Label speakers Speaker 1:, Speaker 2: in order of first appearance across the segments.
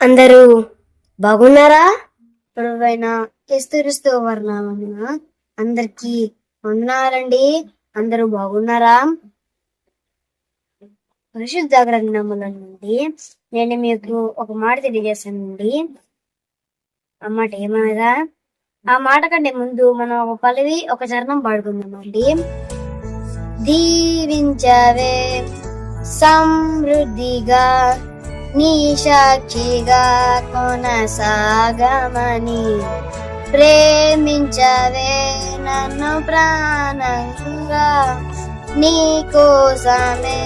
Speaker 1: అందరూ బాగున్నారా? ప్రభువైన క్రీస్తు వర్ణామన్న అందరికి ఉన్నారండి అందరూ బాగున్నారా? పరిశుద్ధ గ్రంథముల నుండి నేను మీకు ఒక మాట తెలియజేస్తానండి ఆ మాట ఏమనగా ఆ మాట కంటే ముందు మనం ఒక పల్లవి ఒక చరణం పాడుకుందామండి. దీవించవే సమృద్ధిగా నీ సాక్షిగా కొనసాగమని ప్రేమించవే నన్ను ప్రాణంగా. నీ కోసమే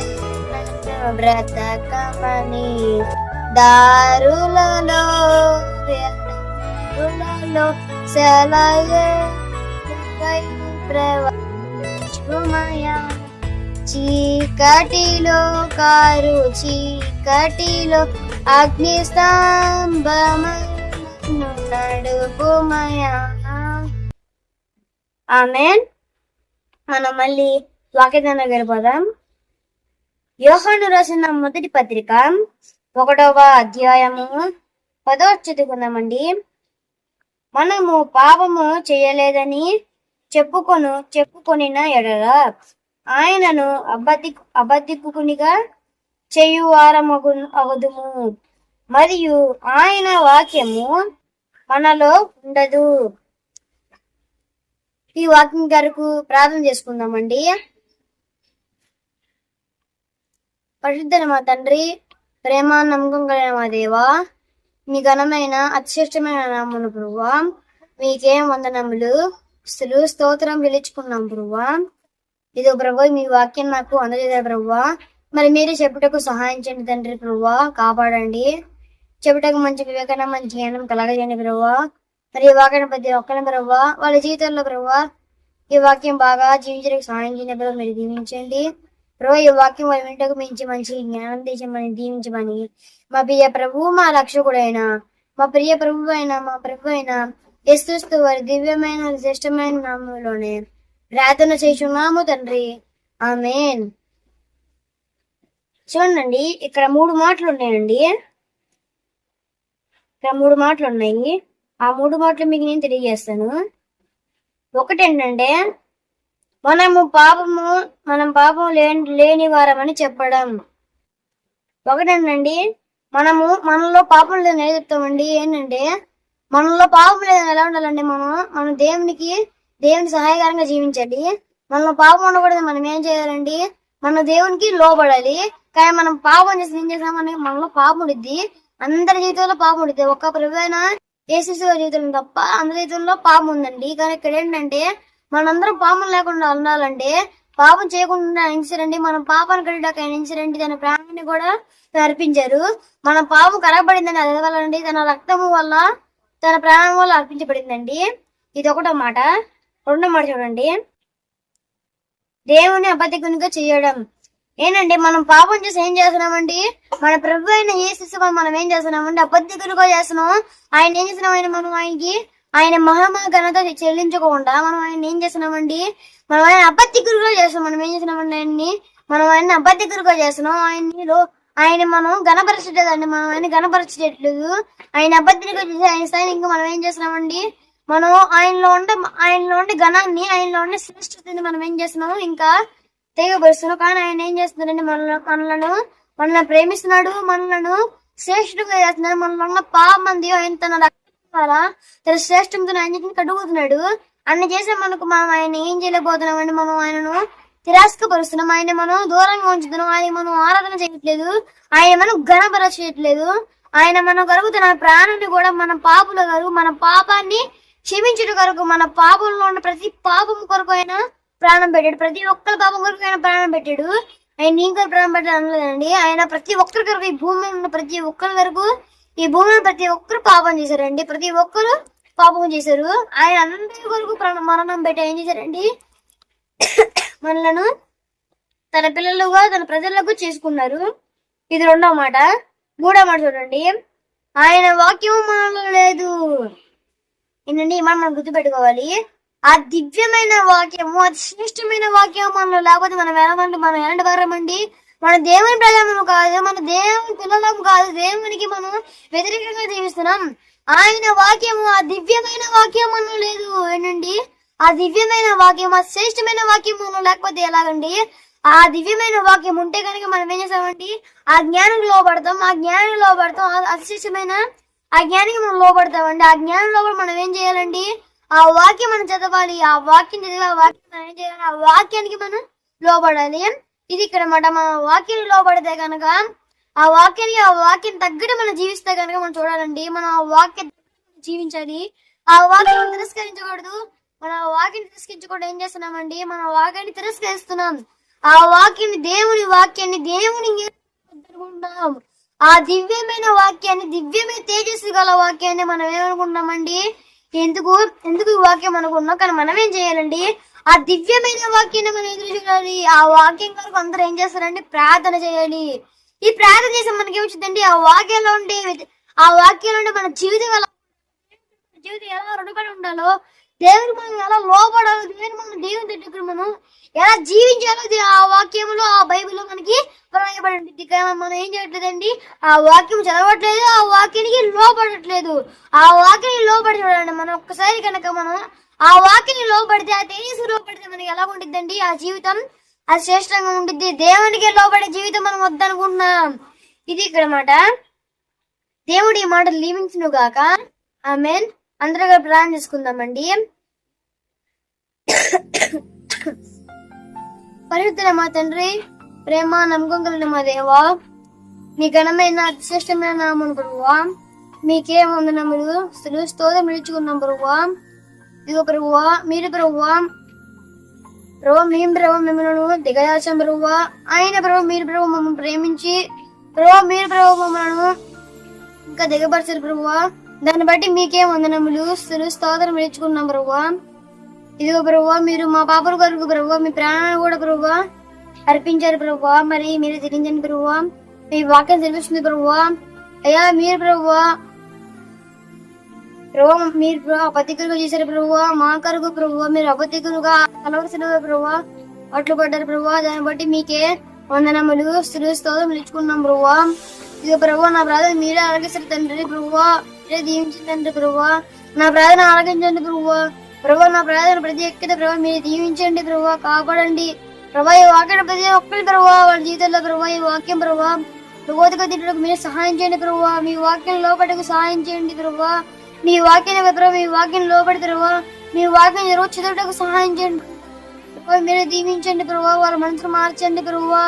Speaker 1: నన్ను బ్రతకమని దారులలో వ్యర్థములలో సెలయే ప్రవచుమయా చీకటిలో కారు చీకటిలో అగ్ని స్తంభమను ఆమెన్. మనం మళ్ళీ వాక్యదాన గడిపోదాం యోహాను రాసిన మొదటి పత్రిక ఒకటవ అధ్యాయము పదవ చదువుకుందామండి మనము పాపము చేయలేదని చెప్పుకొను చెప్పుకొనిన ఎడల ఆయనను అబద్ధి అబద్ధికునిగా చేయువారమగు అగుదుము. మరియు ఆయన వాక్యము మనలో ఉండదు. ఈ వాక్యం గారికి ప్రార్థన చేసుకుందామండి. పరిశుద్ధ మా తండ్రి ప్రేమ నమ్మకం కలిగిన మా దేవా మీ ఘనమైన అతిశ్రేష్టమైన నామను ప్రభువా మీకేం వందనములు స్థులు స్తోత్రం గెలుచుకున్నాం ప్రభువా. ఇదో ప్రభు మీ వాక్యం నాకు అందజేదా ప్రభువా మరి మీరే చెప్పుటకు సహాయం చేయండి తండ్రి ప్రభువా కాపాడండి. చెప్పుటకు మంచి వివేకన మంచి జ్ఞానం కలగజేయండి ప్రభువా మరి ఈ వాక్యం ప్రతి ఒక్కరిని ప్రభువా వాళ్ళ జీవితంలో ప్రభువా ఈ వాక్యం బాగా జీవించడానికి సహాయం చేయండి ప్రభు మీరు దీవించండి. ప్రభు ఈ వాక్యం వాళ్ళ వింటకు మించి మంచి జ్ఞానం తీసమని దీవించమని. మా ప్రియ ప్రభు మా రక్షకుడైన మా ప్రియ ప్రభు అయిన మా ప్రభు అయినా ఎస్తుస్తూ వారి దివ్యమైన శ్రేష్టమైన నామంలోనే. ప్రార్థన చేస్తున్నాము తండ్రి. ఆమెన్. చూడండి ఇక్కడ మూడు మాటలు ఉన్నాయండి. ఇక్కడ మూడు మాటలు ఉన్నాయి. ఆ మూడు మాటలు మీకు నేను తెలియజేస్తాను. ఒకటి ఏంటంటే మనము పాపము మనం పాపం లేని లేని వారమని చెప్పడం. ఒకటేనండి మనము మనలో పాపం లేదని ఎలా చెప్తామండి? ఏంటంటే మనలో పాపం లేదని ఎలా ఉండాలండి మనం మనం దేవునికి దేవుని సహాయకరంగా జీవించండి. మనం పాపం ఉండకూడదు మనం ఏం చేయాలండి? మన దేవునికి లోబడాలి. కానీ మనం పాపం చేసి ఏం చేసామని మనలో పాపం ఉండిద్ది. అందరి జీవితంలో పాపం ఉండిద్ది. ఒక్క ప్రభుత్వ ఏసీసీ జీవితంలో తప్ప అందరి జీవితంలో పాపం ఉందండి. కానీ ఇక్కడ ఏంటంటే మనందరం పాపం లేకుండా ఉండాలంటే పాపం చేయకుండా ఎంచరండి మనం పాపాన్ని కట్టడానికి ఆయన తన ప్రాణాన్ని కూడా అర్పించారు. మన పాపం కరగబడిందని అది తన రక్తము వల్ల తన ప్రాణం వల్ల అర్పించబడిందండి. ఇది ఒకటో మాట రెండో మాట చూడండి. దేవుని అబద్ధికునిగా చేయడం. ఏంటంటే మనం పాపం చేసి ఏం చేస్తున్నామండి? మన ప్రభు అయిన ఏ శిశువు మనం ఏం చేస్తున్నామండి? అబద్ధికులుగా చేస్తున్నాం. ఆయన ఏం చేస్తున్నాం? ఆయన మనం ఆయనకి ఆయన మహామా ఘనత చెల్లించకుండా మనం ఆయన ఏం చేస్తున్నామండి? మనం ఆయన అబద్ధికులుగా చేస్తున్నాం. మనం ఏం చేస్తున్నామండి ఆయన్ని? మనం ఆయన అబద్ధికులుగా చేస్తున్నాం. ఆయన్ని ఆయన మనం గణపరచలేదండి మనం ఆయన గణపరచట్లేదు ఆయన అబద్ధికులుగా చేసి ఆయన స్థాయిని ఇంకా మనం ఏం చేస్తున్నామండి? మనం ఆయనలో ఉండే ఆయనలో ఉండే గణాన్ని ఆయనలో ఉండే శ్రేష్టతని మనం ఏం చేస్తున్నాము? ఇంకా తెగబరుస్తున్నాం కానీ ఆయన ఏం చేస్తున్నాడండి మనలో మనలను మనల్ని ప్రేమిస్తున్నాడు మనలను శ్రేష్ఠంగా చేస్తున్నాడు. మనలో ఉన్న పాపమంది ఆయన తన ద్వారా తన శ్రేష్ఠంతో ఆయన కడుగుతున్నాడు. అన్ని చేసే మనకు మనం ఆయన ఏం చేయలేకపోతున్నామండి మనం ఆయనను తిరస్కపరుస్తున్నాం ఆయన మనం దూరంగా ఉంచుతున్నాం. ఆయన మనం ఆరాధన చేయట్లేదు. ఆయన మనం గణపరచట్లేదు ఆయన మనం కలుగుతున్న ప్రాణాన్ని కూడా మన పాపుల కలుగు మన పాపాన్ని క్షమించుట కొరకు మన పాపంలో ఉన్న ప్రతి పాపం కొరకు ఆయన ప్రాణం పెట్టాడు. ప్రతి ఒక్కరి పాపం కొరకు ఆయన ప్రాణం పెట్టాడు. ఆయన నీ ప్రాణం పెట్టాడు అనలేదండి. ఆయన ప్రతి ఒక్కరి కొరకు ఈ భూమి ఉన్న ప్రతి ఒక్కరి వరకు ఈ భూమిని ప్రతి ఒక్కరు పాపం చేశారండి. ప్రతి ఒక్కరు పాపం చేశారు. ఆయన అందరి కొరకు ప్రాణం మరణం పెట్టి ఏం చేశారండి? మనలను తన పిల్లలుగా తన ప్రజలకు చేసుకున్నారు. ఇది రెండో మాట. మూడో మాట చూడండి. ఆయన వాక్యం మనలో లేదు. ఏంటంటే మనం మనం గుర్తుపెట్టుకోవాలి. ఆ దివ్యమైన వాక్యము అతి శ్రేష్టమైన వాక్యం మనం లేకపోతే మనం ఎలాగంటే మనం ఎలాంటి వారమండి మన దేవుని ప్రజలము కాదు మన దేవుని పిల్లలం కాదు దేవునికి మనం వ్యతిరేకంగా జీవిస్తున్నాం. ఆయన వాక్యము ఆ దివ్యమైన వాక్యం మనం లేదు. ఏంటండి? ఆ దివ్యమైన వాక్యం ఆ శ్రేష్టమైన వాక్యం మనం లేకపోతే ఎలాగండి? ఆ దివ్యమైన వాక్యం ఉంటే కనుక మనం ఏం చేస్తామండి? ఆ జ్ఞానం లోపడతాం ఆ జ్ఞానం లోపడతాం ఆ అశిష్టమైన ఆ జ్ఞానికి మనం లోపడతామండి ఆ జ్ఞానం లోపల మనం ఏం చేయాలండి? ఆ వాక్యం మనం చదవాలి. ఆ వాక్యం చదివి ఆ వాక్యం మనం ఏం చేయాలి? ఆ వాక్యానికి మనం లోపడాలి ఇది ఇక్కడ మాట. మన వాక్యానికి లోపడితే కనుక ఆ వాక్యానికి ఆ వాక్యం తగ్గట్టు మనం జీవిస్తే కనుక మనం చూడాలండి. మనం ఆ వాక్యం జీవించాలి. ఆ వాక్యం తిరస్కరించకూడదు. మన ఆ వాక్యాన్ని తిరస్కరించకూడదు ఏం చేస్తున్నామండి? మన వాక్యాన్ని తిరస్కరిస్తున్నాం. ఆ వాక్యాన్ని దేవుని వాక్యాన్ని దేవుని అనుకుంటున్నాం ఆ దివ్యమైన వాక్యాన్ని దివ్యమైన తేజస్సు గల వాక్యాన్ని మనం ఏమనుకుంటున్నామండి? ఎందుకు? ఎందుకు ఈ వాక్యం అనుకున్నాం కానీ మనం ఏం చేయాలండి? ఆ దివ్యమైన వాక్యాన్ని మనం ఎదురు చూడాలి? ఆ వాక్యం కొరకు అందరూ ఏం చేస్తారండి? ప్రార్థన చేయాలి. ఈ ప్రార్థన చేస్తే మనకి ఏమొచ్చిందండి ఆ వాక్యంలో ఉండే ఆ వాక్యంలో ఉండే మన జీవితం ఎలా జీవితం ఎలా రుణపడి ఉండాలో దేవుని మనం ఎలా లోపడాలో దేవుని మనం మనం ఎలా జీవించాలో ఆ వాక్యంలో ఆ బైబిల్లో మనకి ప్రమాయపడి ఉంటుంది మనం ఏం చేయట్లేదండి? ఆ వాక్యం చదవట్లేదు ఆ వాక్యానికి లోపడట్లేదు ఆ వాక్యానికి లోపడి చూడండి మనం ఒక్కసారి కనుక మనం ఆ వాక్యాన్ని లోపడితే ఆ తేజస్సు లోపడితే మనకి ఎలా ఉంటుందండి ఆ జీవితం అది శ్రేష్టంగా ఉంటుంది దేవునికి లోపడే జీవితం మనం వద్దనుకుంటున్నాం. ఇది ఇక్కడ మాట. దేవుడి ఈ మాటలు లీవించును గాక. ఆమెన్. అందరూ ప్లాన్ ప్రార్థన చేసుకుందామండి. పరిశుద్ధుల మా తండ్రి ప్రేమ నమ్మకం కలిగిన మా దేవా మీ ఘనమైన అతిశ్రేష్టమైన నామను ప్రభువా మీకే వందనములు స్థులు స్తోత్రం నిలుచుకున్నాం ప్రభువా. ఇదిగో ప్రభువా మీరు ప్రభువా. ప్రభు మేము ప్రభు మిమ్మల్ని దిగజాల్సిన ప్రభు ఆయన ప్రభు మీరు ప్రభు మమ్మల్ని ప్రేమించి ప్రభు మీరు ప్రభు మమ్మల్ని ఇంకా దిగపరిచారు ప్రభువా. దాన్ని బట్టి మీకే వందనములు స్థులు స్తోత్రం నిలుచుకున్నాం ప్రభువా. ఇదిగో ప్రభువా మీరు మా పాపల కొరకు ప్రభువా మీ ప్రాణాన్ని కూడా ప్రభువా అర్పించారు ప్రభువా. మరి మీరు తెలియజండి ప్రభువా. మీ వాక్యం తెలిపిస్తుంది ప్రభువా. అయ్యా మీరు ప్రభువా ప్రభు మీరు అపతికులుగా చేశారు ప్రభు మా కరుగు ప్రభు మీరు అపతికులుగా కలవలసిన ప్రభు అట్లు పడ్డారు ప్రభు దాన్ని బట్టి మీకే వందనములు స్త్రీ స్తోత్రం నిలుచుకున్నాం ప్రభు ఇదిగో ప్రభు నా ప్రార్థన మీరే ఆలకిస్తారు తండ్రి ప్రభు మీరే దీవించండి తండ్రి ప్రభు నా ప్రార్థన ఆలకించండి ప్రభు ప్రభా నా ప్రార్థన ప్రతి ఎక్కిత ప్రభా మీరు దీవించండి ప్రభా కాపాడండి. ప్రభా ఈ వాక్యం ప్రతి ఒక్కరి ప్రభు వాళ్ళ జీవితంలో ప్రభా ఈ వాక్యం ప్రభా లోతుగా తిట్టడానికి మీరు సహాయం చేయండి ప్రభా మీ వాక్యం లోపటకు సహాయం చేయండి ప్రభా. మీ వాక్యం ప్రభు మీ వాక్యం లోపడతారు మీ వాక్యం రోజు చదువుటకు సహాయం చేయండి. ప్రభు మీరు దీవించండి ప్రభా వాళ్ళ మనసును మార్చండి ప్రభా.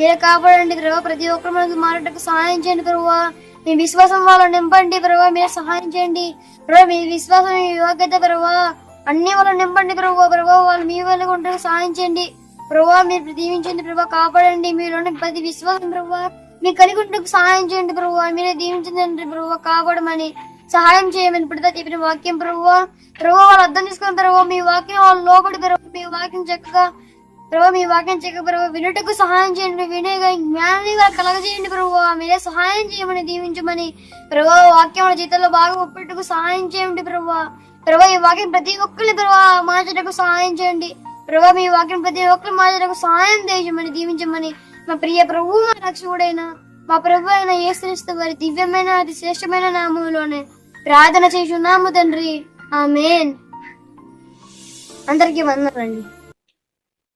Speaker 1: మీరు కాపాడండి ప్రభా ప్రతి ఒక్కరి మనసు మారటకు సహాయం చేయండి ప్రభా. మీ విశ్వాసం వాళ్ళని నింపండి ప్రభా మీరు సహాయం చేయండి. ప్రభు మీ విశ్వాసం మీ యోగ్యత ప్రభు అన్ని వాళ్ళు నింపండి ప్రభు ప్రభు వాళ్ళు మీ వాళ్ళకి ఉంటారు సహాయం చేయండి. ప్రభు మీరు దీవించండి ప్రభు కాపాడండి. మీలోని ప్రతి విశ్వాసం ప్రభు మీ కలిగి ఉంటే సహాయం చేయండి ప్రభు మీరే దీవించండి ప్రభు కాపాడమని సహాయం చేయమని ఇప్పుడు చెప్పిన వాక్యం ప్రభు. ప్రభు వాళ్ళు అర్థం చేసుకున్న ప్రభు మీ వాక్యం వాళ్ళు లోపడి ప్రభు మీ వాక్యం చక్కగా ప్రభు మీ వాక్యం చక్కగా ప్రభు వినుటకు సహాయం చేయండి వినే జ్ఞానాన్ని కలగజేయండి ప్రభు మీరే సహాయం చేయమని దీవించమని ప్రభు వాక్యం వాళ్ళ జీవితంలో బాగా ఒప్పట్టుకు సహాయం చేయండి ప్రభు. ప్రభు ఈ వాక్యం ప్రతి ఒక్కరిని ప్రభా మార్చటకు సహాయం చేయండి. ప్రభు మీ వాక్యం ప్రతి ఒక్కరు మార్చటకు సహాయం చేయమని దీవించమని మా ప్రియ ప్రభు మా రక్షకుడైన మా ప్రభు అయిన యేసుక్రీస్తు వారి దివ్యమైన అతి శ్రేష్టమైన నామంలోనే ప్రార్థన చేస్తున్నాము తండ్రి. ఆమేన్. అందరికీ వందనండి